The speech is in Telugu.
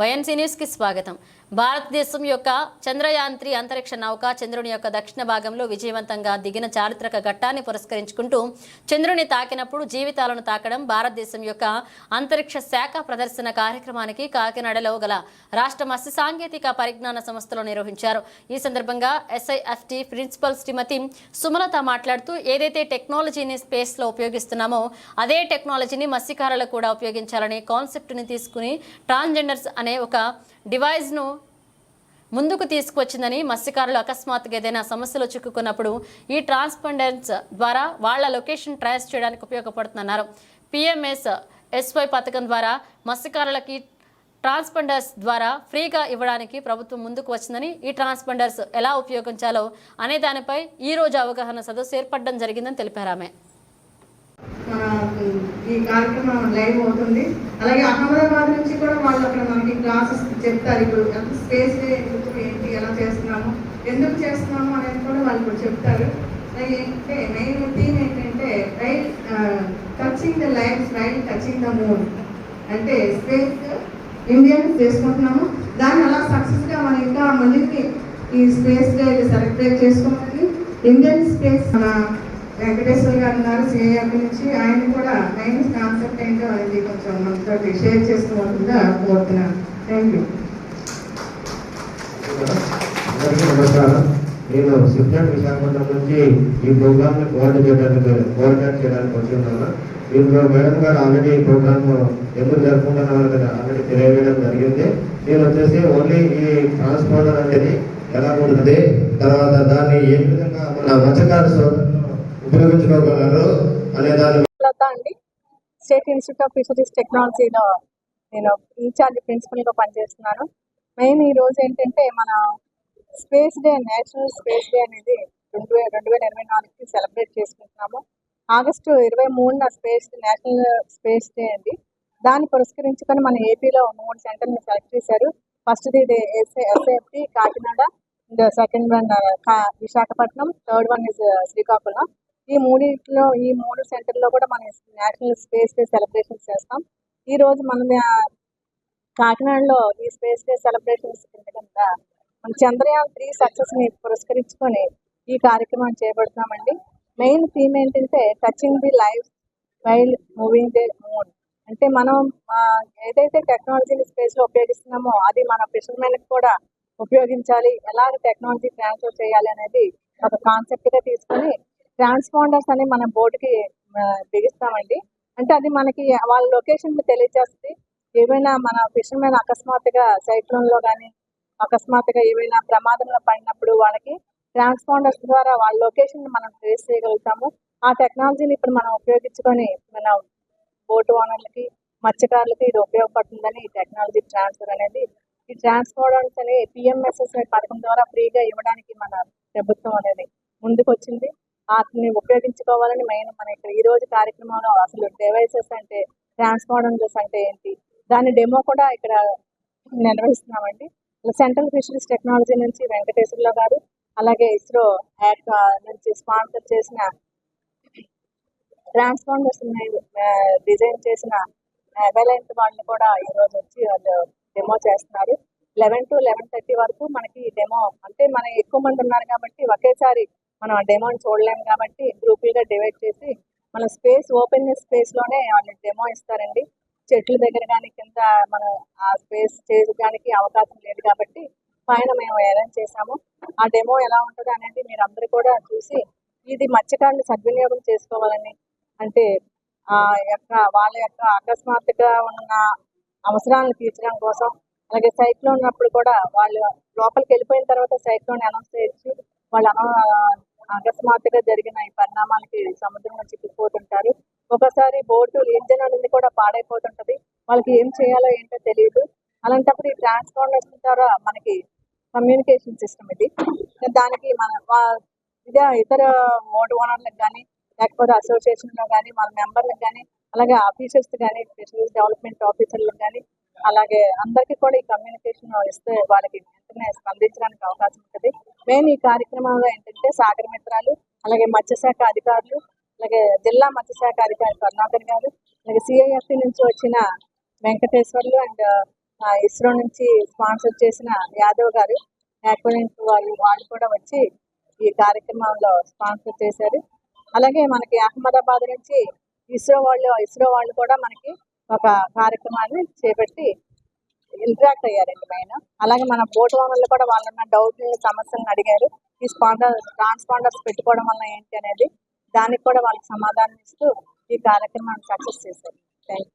వైఎన్సీ న్యూస్కి స్వాగతం. భారతదేశం యొక్క చంద్రయాన్ త్రీ అంతరిక్ష నౌక చంద్రుని యొక్క దక్షిణ భాగంలో విజయవంతంగా దిగిన చారిత్రక ఘట్టాన్ని పురస్కరించుకుంటూ చంద్రుని తాకినప్పుడు జీవితాలను తాకడం భారతదేశం యొక్క అంతరిక్ష శాఖ ప్రదర్శన కార్యక్రమానికి కాకినాడలో గల రాష్ట్ర మత్స్య సాంకేతిక పరిజ్ఞాన సంస్థలో నిర్వహించారు. ఈ సందర్భంగా ఎస్ఐఎఫ్టి ప్రిన్సిపల్ శ్రీమతి సుమలత మాట్లాడుతూ ఏదైతే టెక్నాలజీని స్పేస్లో ఉపయోగిస్తున్నామో అదే టెక్నాలజీని మత్స్యకారులకు కూడా ఉపయోగించాలని కాన్సెప్ట్ని తీసుకుని ట్రాన్స్జెండర్స్ అనే ఒక డివైజ్ను ముందుకు తీసుకువచ్చిందని మత్స్యకారులు అకస్మాత్తుగా ఏదైనా సమస్యలో చిక్కుకున్నప్పుడు ఈ ట్రాన్స్పండెన్స్ ద్వారా వాళ్ళ లొకేషన్ ట్రేస్ చేయడానికి ఉపయోగపడుతున్నారు పిఎంఎస్ ఎస్వై పథకం ద్వారా మత్స్యకారులకి ట్రాన్స్పండర్స్ ద్వారా ఫ్రీగా ఇవ్వడానికి ప్రభుత్వం ముందుకు వచ్చిందని ఈ ట్రాన్స్పండర్స్ ఎలా ఉపయోగించాలో అనే దానిపై ఈ రోజు అవగాహన సదస్సు ఏర్పడడం జరిగిందని తెలిపారు ఆమె. ఈ కార్యక్రమం లైవ్ అవుతుంది. అలాగే అహ్మదాబాద్ నుంచి కూడా వాళ్ళు అక్కడ మనకి క్లాసెస్ చెప్తారు. ఇప్పుడు ఎంత స్పేస్ డే ఎందుకు ఏంటి ఎలా చేస్తున్నాము ఎందుకు చేస్తున్నాము అనేది కూడా వాళ్ళు ఇప్పుడు చెప్తారు. అలాగే ఏంటంటే మెయిన్ థీమ్ ఏంటంటే rail touching the life rail touching the moon అంటే స్పేస్ ఇండియన్స్ చేసుకుంటున్నాము. దాన్ని అలా సక్సెస్గా మనం ఇంకా ముందుకి ఈ స్పేస్ డే సెలబ్రేట్ చేసుకోవాలి. ఇండియన్ స్పేస్ మన వెంకటేశ్వర గారు ఉన్నారు సిఐఆర్ నుంచి ఆయన కూడా మెయిన్ కాన్సెప్ట్ ఏంటో అది కొంచెం మనతో షేర్ చేసుకోవాల్సిందిగా కోరుతున్నాను. థ్యాంక్ యూ నమస్కారం. నేను సిద్ధాంత్ విశాఖపట్నం నుంచి ఈ ప్రోగ్రామ్ని కోఆర్డినేట్ చేయడానికి కోఆర్డినేట్ చేయడానికి వచ్చి దీంట్లో మేడం గారు ఆల్రెడీ ఈ ప్రోగ్రామ్ ఎందుకు జరుపుకుంటున్నారు కదా ఆల్రెడీ తెలియజేయడం జరిగింది. నేను వచ్చేసి ఓన్లీ ఈ ట్రాన్స్పోర్టర్ అనేది ఎలా ఉంటుంది తర్వాత దాన్ని ఏ విధంగా మన మత్స్యకార సోదరు ఉపయోగించుకోగలరు అనే దాని లత అండి. స్టేట్ ఇన్స్టిట్యూట్ ఆఫ్ ఫిషరీస్ టెక్నాలజీలో నేను ఇన్ఛార్జ్ ప్రిన్సిపల్గా పనిచేస్తున్నాను. మెయిన్ ఈ రోజు ఏంటంటే మన space day national space day అనేది రెండు వేల రెండు వేల ఇరవై నాలుగుకి సెలబ్రేట్ చేసుకుంటున్నాము. ఆగస్టు ఇరవై మూడున స్పేస్ నేషనల్ స్పేస్ డే అండి. దాన్ని పురస్కరించుకొని మన ఏపీలో మూడు సెంటర్ని సెలెక్ట్ చేశారు. ఫస్ట్ది SA SAFT Kakinada second one Visakhapatnam third one is Srikakulam. ఈ మూడింటిలో ఈ మూడు సెంటర్లో కూడా మనం నేషనల్ స్పేస్ డే సెలబ్రేషన్స్ చేస్తాం. ఈ రోజు మన కాకినాడలో ఈ స్పేస్ డే సెలబ్రేషన్స్ కింద కింద మన చంద్రయాన్ త్రీ సక్సెస్ని పురస్కరించుకొని ఈ కార్యక్రమం చేపడుతున్నామండి. మెయిన్ థీమ్ ఏంటంటే touching the life while moving the moon అంటే మనం ఏదైతే టెక్నాలజీని స్పేస్లో ఉపయోగిస్తున్నామో అది మన ఫిషర్మెన్కి కూడా ఉపయోగించాలి. ఎలాగ టెక్నాలజీ ట్రాన్స్ఫర్ చేయాలి అనేది ఒక కాన్సెప్ట్గా తీసుకొని ట్రాన్స్పాండర్స్ అని మన బోర్డుకి బిగిస్తామండి. అంటే అది మనకి వాళ్ళ లొకేషన్ తెలియజేస్తుంది ఏమైనా మన ఫిషర్మెన్ అకస్మాత్తుగా సైక్లోన్లో కానీ అకస్మాత్తుగా ఏమైనా ప్రమాదంలో పడినప్పుడు వాళ్ళకి ట్రాన్స్పాండర్స్ ద్వారా వాళ్ళ లొకేషన్ మనం ట్రేస్ చేయగలుగుతాము. ఆ టెక్నాలజీని ఇప్పుడు మనం ఉపయోగించుకొని మన బోటు ఓనర్లకి మత్స్యకారులకి ఇది ఉపయోగపడుతుందని ఈ టెక్నాలజీ ట్రాన్స్ఫర్ అనేది ఈ ట్రాన్స్పోర్టర్స్ అనే పిఎంఎస్ఎస్ పథకం ద్వారా ఫ్రీగా ఇవ్వడానికి మన ప్రభుత్వం అనేది ముందుకు వచ్చింది వాటిని ఉపయోగించుకోవాలని మెయిన్ మన ఇక్కడ ఈ రోజు కార్యక్రమంలో అసలు డివైసెస్ అంటే ట్రాన్స్పోర్టర్స్ అంటే ఏంటి? దాని డెమో కూడా ఇక్కడ నిర్వహిస్తున్నామండి. సెంట్రల్ ఫిషరీస్ టెక్నాలజీ నుంచి వెంకటేశ్వర్ల గారు అలాగే ఇస్రో యాడ్ నుంచి స్పాన్సర్ చేసిన ట్రాన్స్ఫార్మర్స్ డిజైన్ చేసిన అవైలెంట్ వాళ్ళు కూడా ఈ రోజు వచ్చి వాళ్ళు డెమో చేస్తున్నారు. లెవెన్ టు లెవెన్ థర్టీ వరకు మనకి డెమో అంటే మన ఎక్కువ మంది ఉన్నారు కాబట్టి ఒకేసారి మనం ఆ డెమోని చూడలేము కాబట్టి గ్రూపులుగా డివైడ్ చేసి మన స్పేస్ ఓపెన్ స్పేస్లోనే వాళ్ళు డెమో ఇస్తారండి. చెట్ల దగ్గర కానీ కింద మనం ఆ స్పేస్ చేయడానికి అవకాశం లేదు కాబట్టి పైన మేము అరేంజ్ చేసాము ఆ డెమో ఎలా ఉంటుంది అనేది మీరు అందరూ కూడా చూసి ఇది మత్స్యకారులు సద్వినియోగం చేసుకోవాలని అంటే ఆ యొక్క వాళ్ళ యొక్క అకస్మాత్తుగా ఉన్న అవసరాలను తీర్చడం కోసం అలాగే సైక్లోన్ ఉన్నప్పుడు కూడా వాళ్ళు లోపలికి వెళ్ళిపోయిన తర్వాత సైక్లోన్ అనౌన్స్ చేయొచ్చు. వాళ్ళు అనౌ అకస్మాత్తుగా జరిగిన ఈ పరిణామాలకి సముద్రంలో చిక్కుకుపోతుంటారు ఒకసారి బోటు ఇంజన్ అనేది కూడా పాడైపోతుంటది. వాళ్ళకి ఏం చేయాలో ఏంటో తెలియదు. అలాంటప్పుడు ఈ ట్రాన్స్ఫార్మర్స్ ద్వారా మనకి కమ్యూనికేషన్ సిస్టమ్ ఇది. దానికి మన ఇదే ఇతర ఓటు ఓనర్లకు కానీ లేకపోతే అసోసియేషన్లో కానీ మన మెంబర్లకు కానీ అలాగే ఆఫీసర్స్ కానీ స్పెషల్ డెవలప్మెంట్ ఆఫీసర్లకు కానీ అలాగే అందరికీ కూడా ఈ కమ్యూనికేషన్ ఇస్తే వాళ్ళకి వెంటనే స్పందించడానికి అవకాశం ఉంటుంది. మెయిన్ ఈ కార్యక్రమంలో ఏంటంటే సాగర మిత్రాలు అలాగే మత్స్యశాఖ అధికారులు అలాగే జిల్లా మత్స్యశాఖ అధికారి కరుణాకర్ గారు అలాగే సిఐఎఫ్టి నుంచి వచ్చిన వెంకటేశ్వర్లు అండ్ ఇస్రో నుంచి స్పాన్సర్ చేసిన యాదవ్ గారు యాక్వెంట్ వాళ్ళు వాళ్ళు కూడా వచ్చి ఈ కార్యక్రమంలో స్పాన్సర్ చేశారు. అలాగే మనకి అహ్మదాబాద్ నుంచి ఇస్రో వాళ్ళు ఇస్రో వాళ్ళు కూడా మనకి ఒక కార్యక్రమాన్ని చేపట్టి ఇంటరాక్ట్ అయ్యారండి మెయిన్ అలాగే మన బోట్ ఓనర్లు కూడా వాళ్ళున్న డౌట్ సమస్యలను అడిగారు. ఈ స్పాండర్ ట్రాన్స్పాండర్స్ పెట్టుకోవడం వల్ల ఏంటి అనేది దానికి కూడా వాళ్ళకి సమాధానం ఇస్తూ ఈ కార్యక్రమాన్ని సక్సెస్ చేశారు. Thank you